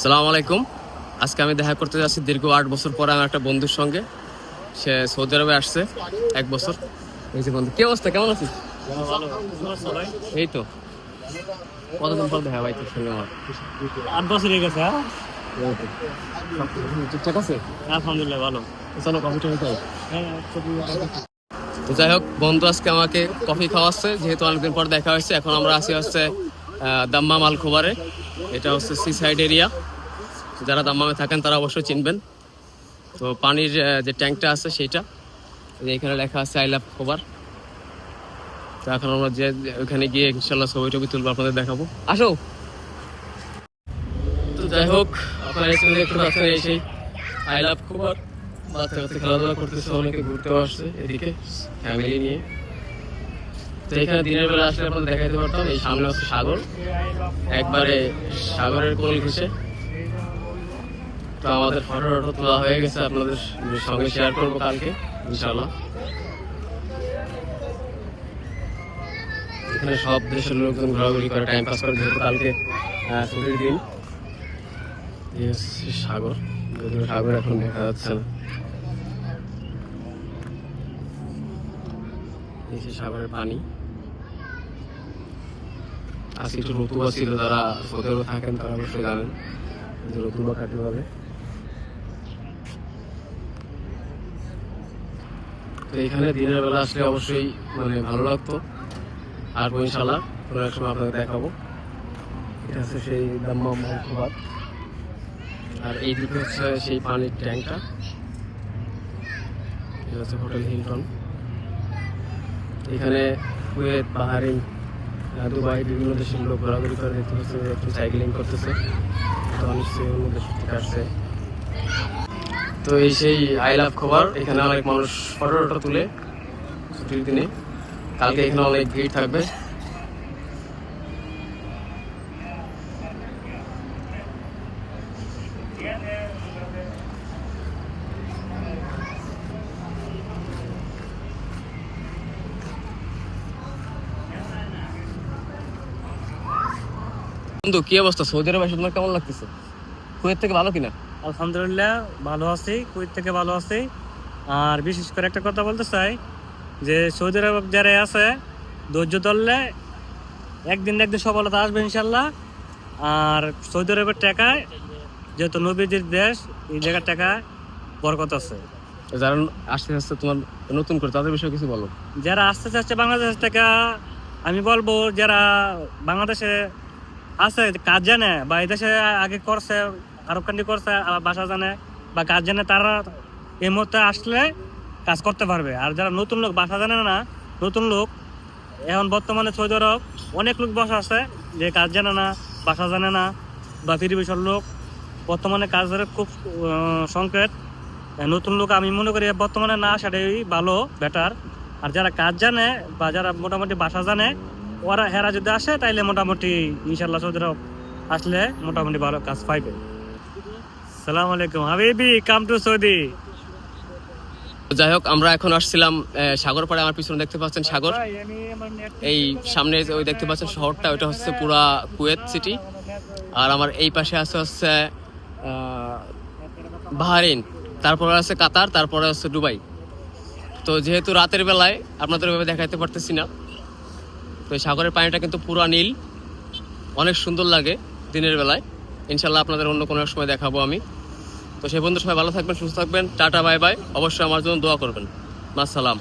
সালাম আলাইকুম। আজকে আমি দেখা করতে যাচ্ছি দীর্ঘ আট বছর পরে আমার একটা বন্ধুর সঙ্গে। সে সৌদি আরবে আসছে এক বছর। এই যে বন্ধু কি অবস্থা? কেমন আছিস? এই তো। কতদিন পর দেখা ভাই তোর সঙ্গে আমার আট বছর হয়ে গেছে হ্যাঁ? ঠিকঠাক আছে? আলহামদুলিল্লাহ ভালো। চলো নিতে হবে। হ্যাঁ তো যাই হোক বন্ধু আজকে আমাকে কফি খাওয়াচ্ছে। যেহেতু অনেকদিন পর দেখা হয়েছে এখন আমরা আসি হচ্ছে দাম্মা দাম্মাম আল খোবারে এটা হচ্ছে সি সাইড এরিয়া যারা দাম্মামে থাকেন, তারা অবশ্যই চিনবেন। তো পানির যে ট্যাঙ্কটা আছে সেইটা এখানে লেখা আছে আই লাভ খোবার তো এখন আমরা যে ওখানে গিয়ে ইনশাল্লাহ ছবি টবি তুলবো, আপনাদের দেখাবো। আসো! তো যাই হোক, আপনারা সেই আই লাভ খোবার বাচ্চা কাচ্চা খেলাধুলা করতেছে, অনেকে আসছে এদিকে ফ্যামিলি নিয়ে। তো এখানে দিনের বেলা আসলে আপনাদের দেখাইতে পারতাম, এই সামনে হচ্ছে সাগর। একবারে সাগরের কোল ঘেসে তো আমাদের ফটো তোলা হয়ে গেছে, আপনাদের সঙ্গে শেয়ার করব কালকে ইনশাল্লাহ এখানে সব দেশের লোকজন ঘোরাঘুরি করে টাইম পাস করে, যেহেতু কালকে ছুটির দিন। সাগর সাগর এখন দেখা যাচ্ছে না। সাগরের পানি। আজকে একটু রতুবা ছিল যারা সৌদি থাকেন, তারা অবশ্যই জানেন যে রতুবা কাটতে হবে তো এখানে দিনের বেলা আসলে অবশ্যই মানে ভালো লাগতো। আর ইনশাল্লাহ কোনো এক সময় আপনাদের দেখাবো। এটা হচ্ছে সেই দাম্মা মহকুবাদ আর এই দিকে হচ্ছে সেই পানির ট্যাঙ্কটা এটা হচ্ছে হোটেল হিলটন। এখানে কুয়েত বাহারিন দুবাই বিভিন্ন দেশের লোক ঘোরাঘুরি করে দেখতে পাচ্ছে একটু সাইকেলিং করতেছে, তো নিশ্চয়ই অন্য দেশ থেকে আসছে। তো এই সেই আই লাভ খবর, এখানে অনেক মানুষ ফটো টটো তুলে ছুটির দিনে। কালকে এখানে অনেক ভিড় থাকবে। বন্ধু কি অবস্থা? সৌদি আরবে এসে তোমার কেমন লাগতেছে? কুয়েত থেকে ভালো কিনা? আলহামদুলিল্লাহ ভালো আছি কুয়েত থেকে ভালো আছি। আর বিশেষ করে একটা কথা বলতে চাই যে সৌদি আরব যারা আছে ধৈর্য ধরলে একদিন একদিন সফলতা আসবে ইনশাল্লাহ আর সৌদি আরবের টাকায় যেহেতু নবীজির দেশ এই জায়গার টাকা বরকত আছে। যারা আসতে আসতে তোমার নতুন করে তাদের বিষয়ে কিছু বলো। যারা আসতে চাচ্ছে বাংলাদেশ থেকে আমি বলব যারা বাংলাদেশে আছে কাজ জানে বা এই দেশে আগে করছে আরব কান্ট্রি করছে বাসা জানে, বা কাজ জানে তারা এই মুহূর্তে আসলে কাজ করতে পারবে। আর যারা নতুন লোক, বাসা জানে না, নতুন লোক, এখন বর্তমানে সৌদি আরব অনেক লোক বসা আছে, যে কাজ জানে না, বাসা জানে না, বা পরিবেশের লোক, বর্তমানে কাজের খুব সংকেত। নতুন লোক আমি মনে করি বর্তমানে না সেটাই ভালো বেটার আর যারা কাজ জানে, বা যারা মোটামুটি বাসা জানে ওরা হেরা যদি আসে তাইলে মোটামুটি ইনশাল্লাহ সৌদি আরব আসলে মোটামুটি ভালো কাজ পাইবে। সালাম আলাইকুম। হাবিবি কাম টু সৌদি। যাই হোক আমরা এখন আসছিলাম সাগর পাড়ে। আমার পিছনে দেখতে পাচ্ছেন সাগর। এই সামনে ওই দেখতে পাচ্ছেন শহরটা ওইটা হচ্ছে পুরা কুয়েত সিটি আর আমার এই পাশে আছে হচ্ছে বাহারিন তারপরে আছে কাতার তারপরে আছে দুবাই। তো যেহেতু রাতের বেলায় আপনাদের ওইভাবে দেখাতে পারতেছি না। তো সাগরের পানিটা কিন্তু পুরা নীল। অনেক সুন্দর লাগে দিনের বেলায়। ইনশাল্লাহ আপনাদের অন্য কোনো সময় দেখাবো আমি। তো সেই বন্ধু সবাই ভালো থাকবেন, সুস্থ থাকবেন। Tata, bye bye. অবশ্যই আমার জন্য দোয়া করবেন। মাসালাম